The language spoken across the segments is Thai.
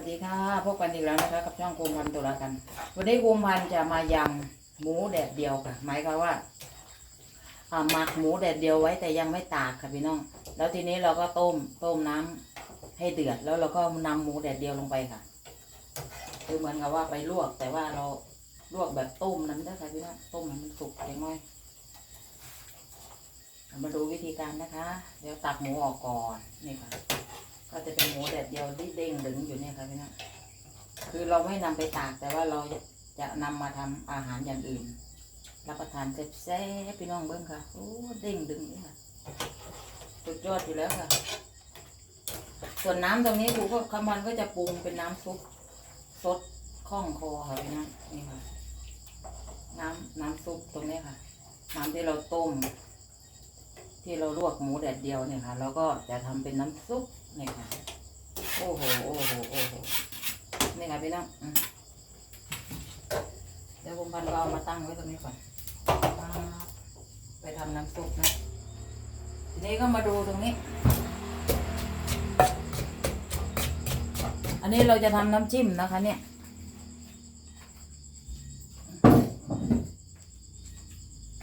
วัสดีค่ะพบกันอีกแล้วนะคะกับช่องโคมพันตุลากัน วันนี้โคมพันจะมายำหมูแดดเดียวค่ะหมายความว่าหมักหมูแดดเดียวไว้แต่ยังไม่ตากค่ะพี่น้อง แล้วทีนี้เราก็ต้มต้มน้ำให้เดือดแล้วเราก็นำหมูแดดเดียวลงไปค่ะคือเหมือนกับว่าไปลวก แต่ว่าเราลวกแบบต้มนั้นได้ค่ะพี่น้องต้มมันสุกเล็กน้อยมาดูวิธีการนะคะ เดี๋ยวตักหมูออกก่อนนี่ค่ะ ก็จะเป็นหมูแดดเดียวที่เด้งดึงอยู่เนี่ยครับพี่น้องคือเราไม่นำไปตากแต่ว่าเราจะจะนำมาทำอาหารอย่างอื่น รับประทานแซ่บๆพี่น้องเบิ้งค่ะโอ้เด้งดึงนี่ค่ะสุดยอดอยู่แล้วค่ะ ส่วนน้ำตรงนี้ครูก็คำวันก็จะปรุงเป็นน้ำซุปซดข้องคอค่ะพี่น้องนี่ค่ะ น้ำน้ำซุปตรงนี้ค่ะ น้ำที่เราต้ม ที่เราลวกหมูแดดเดียวเนี่ยค่ะ แล้วก็จะทำเป็นน้ำซุป นี่ยค่ะ โอ้โห โอ้โห โอ้โห นี่ค่ะพี่น้องเดี๋ยวผมพันก็เอามาตั้งไว้ตรงนี้ก่อน ไปทำน้ำซุปนะ ทีนี้ก็มาดูตรงนี้ อันนี้เราจะทำน้ำจิ้มนะคะ เนี่ย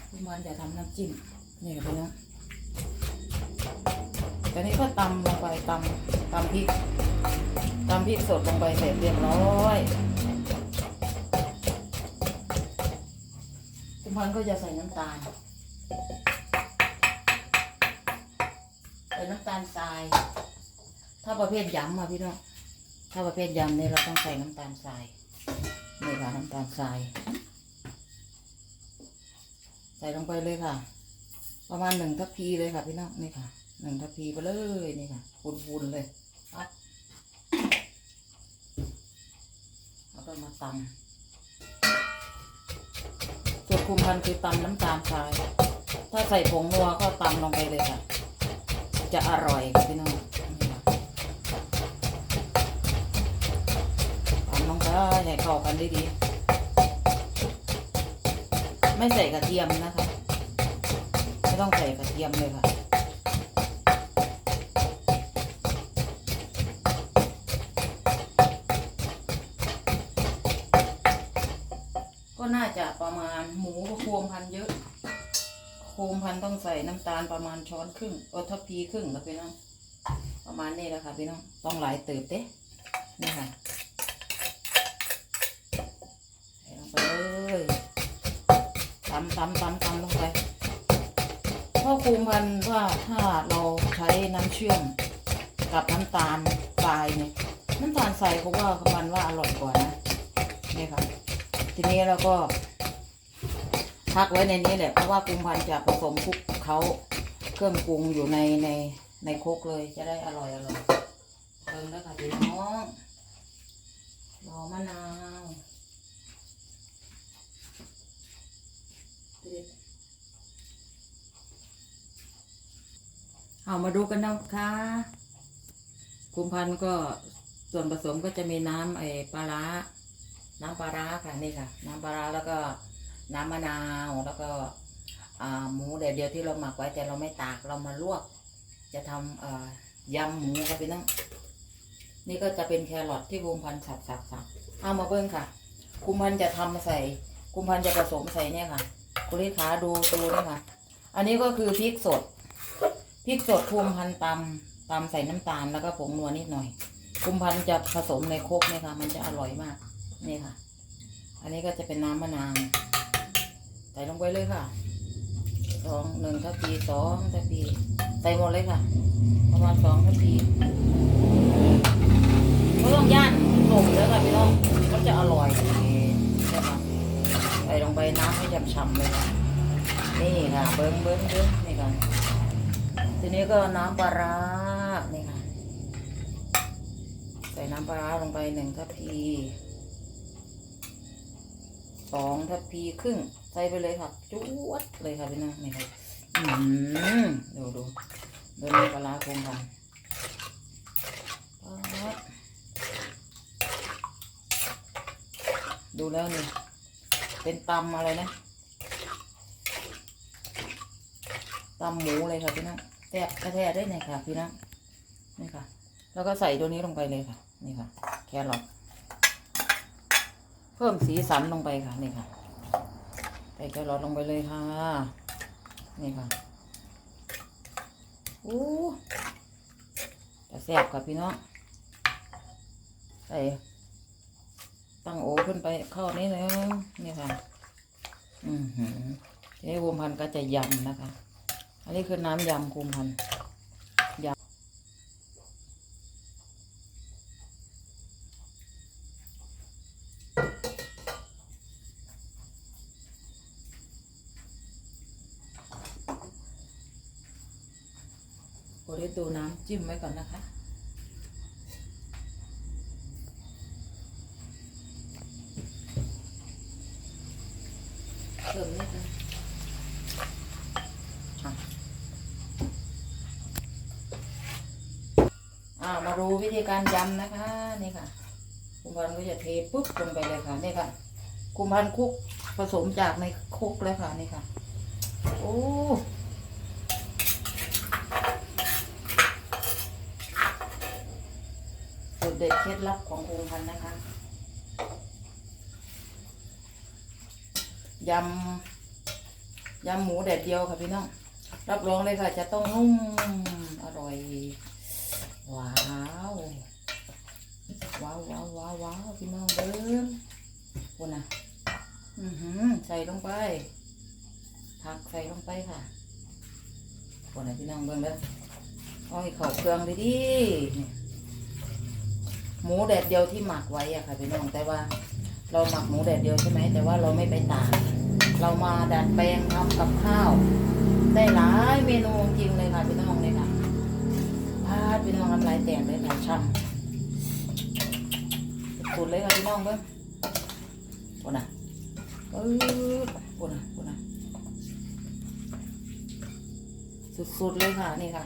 คุณวันจะทำน้ำจิ้ม นี่ค่ะพี่น้อง ตอนนี้ก็ตำลงไปตำตำพริกตำพริกสดลงไปเสร็จเรียบร้อยคุณพันก็จะใส่น้ำตาลใส่น้ำตาลทราย ถ้าประเภทยำอะพี่น้องถ้าประเภทยำเนี่ยเราต้องใส่น้ำตาลทรายนี่ค่ะน้ำตาลทราย ใส่ลงไปเลยค่ะ ประมาณหนึ่งทัพพีเลยค่ะพี่น้องนี่ค่ะ หนึ่งทัพีไปเลยนี่ค่ะพูนๆเลยครับแล้วก็มาตำส่วนคุมพันคือตำน้ำตาลทราย ถ้าใส่ผงนัวก็ตำลงไปเลยค่ะ จะอร่อยค่ะพี่น้องตำลงไปให้เข้ากันดีๆไม่ใส่กระเทียมนะคะ ไม่ต้องใส่กระเทียมเลยค่ะ ประมาณหมูโคมพันเยอะ โคมพันต้องใส่น้ำตาลประมาณช้อนครึ่งโอทัพพีครึ่งแล้วพี่น้องประมาณนี้แหละค่ะพี่น้องต้องหลายเติบเด้นี่ค่ะใส่ลงไปเลยตำตำตำตำลงไปเพราะคุมพันว่าถ้าเราใช้น้ำเชื่อมกับน้ำตาลทรายเนี่ยน้ำตาลทรายเขาว่ามันว่าอร่อยกว่านะนี่ค่ะ ทีนี้เราก็ พักไว้ในนี้แหละเพราะว่ากุมพันจะผสมคลุกเขาเครื่องปรุงอยู่ในในในโคกเลยจะได้อร่อยอร่อยเติมแล้วค่ะพี่น้องรอมะนาวเอามาดูกันนะคะกุมพันก็ส่วนผสมก็จะมีน้ำไอ้ปลาร้าน้ำปลาร้าค่ะนี่ค่ะ น้ำปลาร้าแล้วก็ น้ำมะนาวแล้วก็หมูแดดเดียวที่เราหมักไว้แต่เราไม่ตากเรามาลวก จะทำยำหมูครับพี่น้องนี่ก็จะเป็นแครอทที่กุมพันสับสับสับเอามาเบิ้งค่ะกุมพันจะทำใส่กุมพันจะผสมใส่เนี่ยค่ะคุณลิขาดูดูนะคะอันนี้ก็คือพริกสดพริกสดกุมพันตำตำใส่น้ำตาลแล้วก็ผงนัวนิดหน่อยกุมพันจะผสมในโคกเนี่ยค่ะ มันจะอร่อยมากนี่ค่ะ อันนี้ก็จะเป็นน้ำมะนาว ส่ลงไปเลยค่ะสองหนึ่งทัพพีสองทัพพีใส่หมดเลยค่ะ ประมาณสองทัพพีไม่ต้องย่านหนุ่มเลยค่ะพี่น้องมันจะอร่อยใช่ค่ะใส่ลงไปน้ำให้ฉ่ำๆเลยค่ะนี่ค่ะ เบิ้งเบิ้งเบิ้งนี่ค่ะทีนี้ก็น้ำปลาร้านี่ค่ะ ใส่น้ำปลาร้าลงไปหนึ่งทัพพีสองทัพพีครึ่ง ส่ไปเลยค่ะจวดเลยค่ะพี่น้องนี่ค่ะอืมดูดูดูในปลาร้าโคงกันดูแล้วนี่ เป็นตำอะไรนะตำหมูเลยค่ะพี่น้องแทบกระแทกได้ไหนค่ะพี่น้องนี่ค่ะ แล้วก็ใส่ตัวนี้ลงไปเลยค่ะ นี่ค่ะ แครอทเพิ่มสีสันลงไปค่ะ นี่ค่ะ ใส่แครอทลงไปเลยค่ะ นี่ค่ะอู้จะแซ่บค่ะพี่น้องใส่ตั้งโอขึ้นไปเข้านี้แล้วนี่ค่ะ อือหือทีนี้กุมพันก็จะยำนะคะ อันนี้คือน้ำยำคุมพันธุ์ยำ โอเรโตน้ำจิ้มไว้ก่อนนะคะ เติมนิดนึงอะอ่ามาดูวิธีการยำนะคะนี่ค่ะคุมพันก็จะเทปุ๊บลงไปเลยค่ะนี่ค่ะคุมพันคุกผสมจากในคุกแล้วค่ะนี่ค่ะ โอ้ สูตรเด็ดเคล็ดลับของคุมพันธ์นะคะยำยำหมูแดดเดียวค่ะพี่น้องรับรองเลยค่ะจะต้องนุ่มอร่อย ว้าวว้าวว้าวว้าววาวพี่น้องเด้อคุณนะอือหือใส่ลงไปผักใส่ลงไปค่ะคุณนะพี่น้องเบิ่งเด้อเอาให้เข้าเครื่องดีดีๆ หมูแดดเดียวที่หมักไว้อะค่ะพี่น้องแต่ว่าเราหมักหมูแดดเดียวใช่ไหมแต่ว่าเราไม่ไปตากเรามาดัดแปลงทำกับข้าว ได้หลายเมนูจริงเลยค่ะพี่น้องเลยค่ะพาดพี่น้องทำลายแตกเลยค่ะช่ำสุดเลยค่ะพี่น้องเบิ้งปวดนะเออปวดนะปวดนะสุดๆเลยค่ะนี่ค่ะ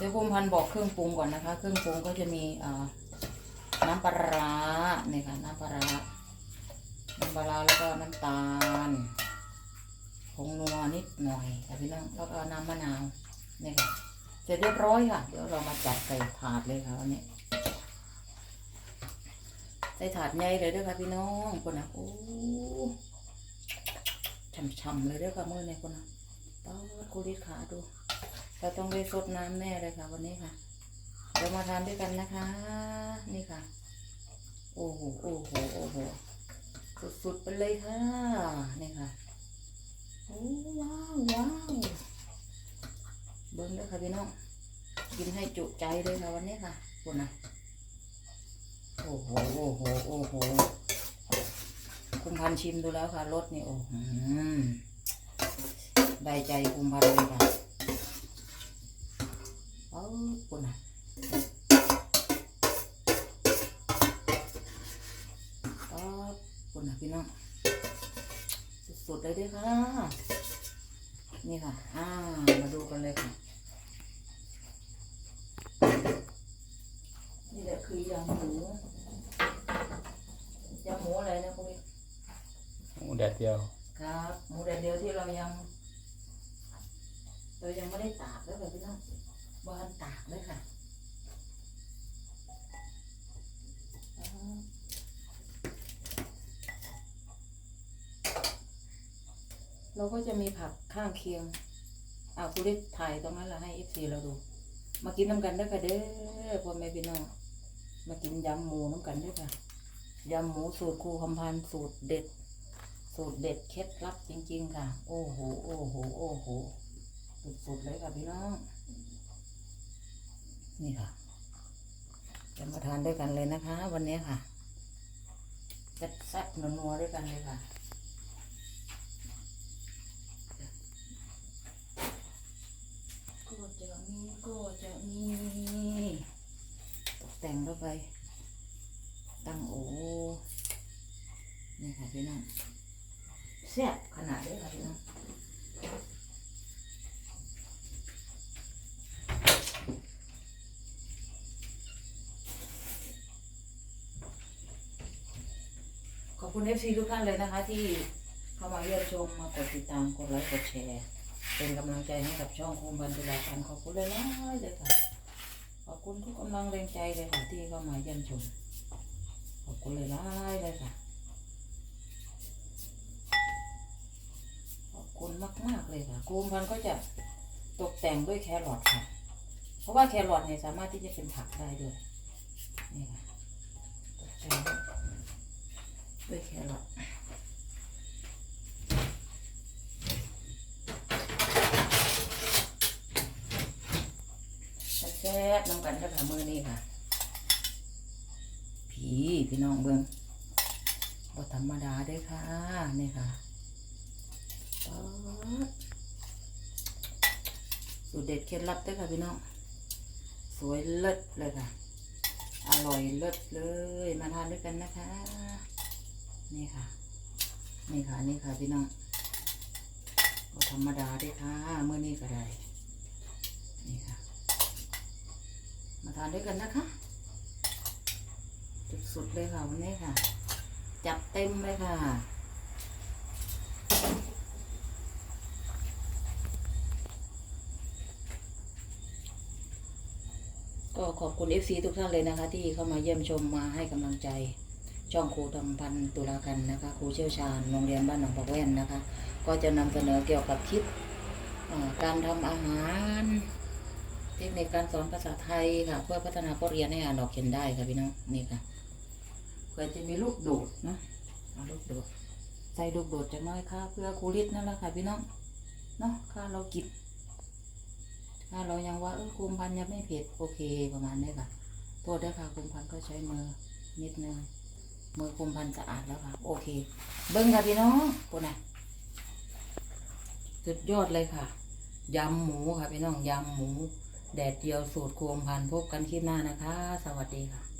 เดี๋ยวคุมพันบอกเครื่องปรุงก่อนนะคะ เครื่องปรุงก็จะมีน้ำปลาร้านี่ยค่ะน้ำปลาร้าน้ำปลาร้าแล้วก็น้ำตาลผงนัวนิดหน่อยค่ะพี่น้องแล้วก็น้ำมะนาวเนี่ยค่ะเสร็จเรียบร้อยค่ะ เดี๋ยวเรามาจัดใส่ถาดเลยค่ะวันนี้ใส่ถาดใหญ่เลยด้วยค่ะพี่น้องคนนะโอ้ช่ำๆเลยด้วยค่ะมือเนี่ยคนนะป้าดโคลิดขาดู เราต้องไปสดน้ำแน่เลยค่ะ วันนี้ค่ะ เรามาทานด้วยกันนะคะ นี่ค่ะ โอ้โห โอ้โห โอ้โห สุดๆไปเลยค่ะ นี่ค่ะ โอ้ว้าวว้าวเบิ้งด้วยค่ะพี่น้อง กินให้จุใจเลยค่ะวันนี้ค่ะคุณนะโอ้โห โอ้โห โอ้โห คุณพันชิมดูแล้วค่ะรสนี่โอ้โหได้ใจคุณพันเลยค่ะ ออคุณนะครับคุณนะพี่น้องสุดๆเลยด้วยค่ะ นี่ค่ะ อ่า มาดูกันเลยค่ะ นี่แหละคือยำหมูยำหมูอะไรนะคุณพี่หมูแดดเดียว ครับ หมูแดดเดียวที่เรายัง เรายังไม่ได้ตากเลยค่ะพี่น้อง บ้านตากเลยค่ะเราก็จะมีผักข้างเคียงอาคุณได้ถ่ายตรงนั้นเราให้เอฟซีเราดู มากินน้ำกันได้ค่ะเด้อพ่อแม่พี่น้องมากินยำหมูน้ำกันได้ค่ะยำหมูสูตรครูคำพันสูตรเด็ด สูตรเด็ดเคล็ดลับจริง ๆ ค่ะ โอ้โห โอ้โห โอ้โห สุดๆเลยค่ะพี่น้อง นี่ค่ะจะมาทานด้วยกันเลยนะคะ วันนี้ค่ะแซ่บนัวๆด้วยกันเลยค่ะก็จะมีก็จะมีตกแต่งเข้าไป ตั้งโอนี่ค่ะพี่น้องแซ่บขนาด องขอบคุณเอฟซีทุกท่านเลยนะคะ ที่เข้ามาเยี่ยมชมมากดติดตามกดไลค์กดแชร์ เป็นกำลังใจให้กับช่องคุมบันตุลาการขอบคุณเลยนะเลยค่ะขอบคุณทุกกำลังแรงใจเลยค่ะที่เข้ามาเยี่ยมชมขอบคุณเลยหลายๆเลยค่ะขอบคุณมากๆเลยค่ะครูพันก็จะตกแต่งด้วยแครอทค่ะ เพราะว่าแครอทเนี่ยสามารถที่จะเป็นผักได้ด้วยนี่ค่ะตกแต่ง ด้วยแครอทแซ่บน้ำกันกับมือนี่ค่ะ ผีพี่น้องเบิ้งบ่ธรรมดาเด้ค่ะ นี่ค่ะป๊าดสูตรเด็ดเคล็ดลับเด้ค่ะพี่น้อง สวยเลิศเลยค่ะ อร่อยเลิศเลย มาทานด้วยกันนะคะ นี่ค่ะ นี่ค่ะ นี่ค่ะพี่น้องบ่ธรรมดาด้อค่ะเมื่อนี้ก็ได้ นี่ค่ะ มาทานด้วยกันนะคะสุดๆเลยค่ะวันนี้ค่ะ จัดเต็มเลยค่ะก็ขอบคุณ FC ทุกท่านเลยนะคะ ที่เข้ามาเยี่ยมชมมาให้กำลังใจ ช่องครูทำพันตุลากันนะคะครูเชี่ยวชาญโรงเรียนบ้านหนองปากแว่นนะคะ ก็จะนำเสนอเกี่ยวกับคลิปการทำอาหารเทคนิคการสอนภาษาไทยค่ะ เพื่อพัฒนาผู้เรียนให้อ่านออกเขียนได้ค่ะพี่น้องนี่ค่ะเพื่อจะมีลูกโดดนะลูกโดดใส่ลูกโดดจะน้อยค่ะ เพื่อครูริดนั่นแหละค่ะพี่น้องเนาะค่าเรากินถ้าเรายังว่าเออคุมพันยังไม่เผ็ดโอเคประมาณนี้ค่ะ โทษด้วยค่ะคุมพันก็ใช้มือนิดนึง มือคุมพันสะอาดแล้วค่ะ โอเค เบิ้งค่ะพี่น้องปุ่นน่ะสุดยอดเลยค่ะยำหมูค่ะพี่น้องยำหมู แดดเดียวสูตรโคมพันพบกันคลิปหน้านะคะ สวัสดีค่ะ